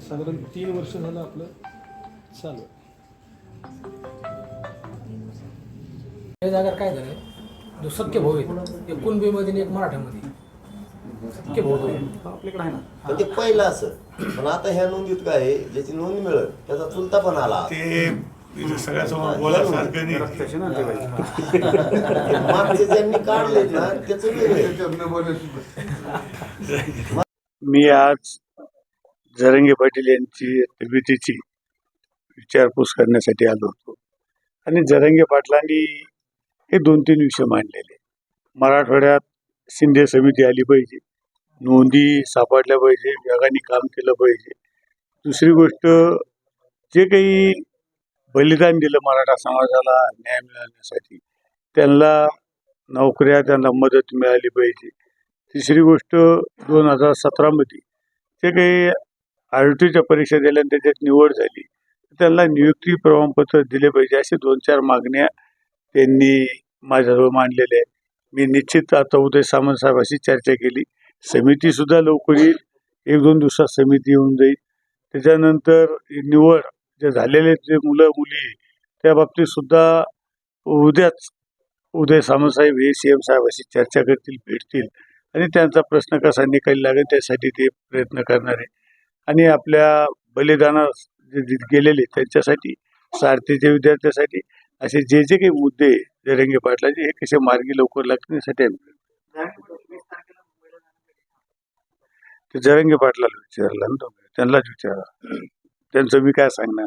साधारण तीन वर्ष झालं आपलं चालू आहे. या जागेवर काय झालं जो सख्य भाऊ आहे एक कुणबीमध्ये आणि एक मराठ्यामध्ये. सख्य भाऊ दोन. पण ते पहिलं असं. पण आता ह्या नोंदीत काय आहे ज्याची नोंद मिळत त्याचा चुलता पण आला. ते सगळ्यासमोर बोलायसारखं नाही. ते मागचे ज्यांनी काढलेत ना त्याचं वेगळे मी आज जरंगे पाटील यांची तब्येतीची विचारपूस करण्यासाठी आलो होतो. आणि जरंगे पाटलांनी हे दोन तीन विषय मांडलेले. मराठवाड्यात शिंदे समिती आली पाहिजे नोंदी सापडल्या पाहिजे जगाने काम केलं पाहिजे. दुसरी गोष्ट जे काही बलिदान दिलं मराठा समाजाला न्याय मिळवण्यासाठी? त्यांना नोकऱ्या त्यांना मदत मिळाली पाहिजे. तिसरी गोष्ट दोन हजार सतरामध्ये जे काही आर टीच्या परीक्षा दिल्या आणि त्याच्यात निवड झाली त्यांना नियुक्ती प्रमाणपत्र दिले पाहिजे असे दोन चार मागण्या त्यांनी माझ्याजवळ मांडलेल्या आहेत. मी निश्चित आता उदय सामंत साहेबाशी चर्चा केली. समितीसुद्धा लवकर येईल. एक दोन दिवसात समिती येऊन जाईल. त्याच्यानंतर निवड जे झालेले जे मुलं मुली आहे, त्या बाबतीत सुद्धा उद्याच उदय सामंतसाहेब हे सी एम साहेबाशी चर्चा करतील भेटतील. आणि त्यांचा प्रश्न कसा निकाली लागेल त्यासाठी ते प्रयत्न करणार आहे. आणि आपल्या बलिदानास जे गेलेले त्यांच्यासाठी सारथीच्या विद्यार्थ्यासाठी असे जे जे काही मुद्दे जरंगे पाटलाचे हे कसे मार्गी लवकर लागण्यासाठी आम्ही ते जरंगे पाटलाला विचारला ना त्यांनाच विचारा त्यांचं मी काय सांगणार?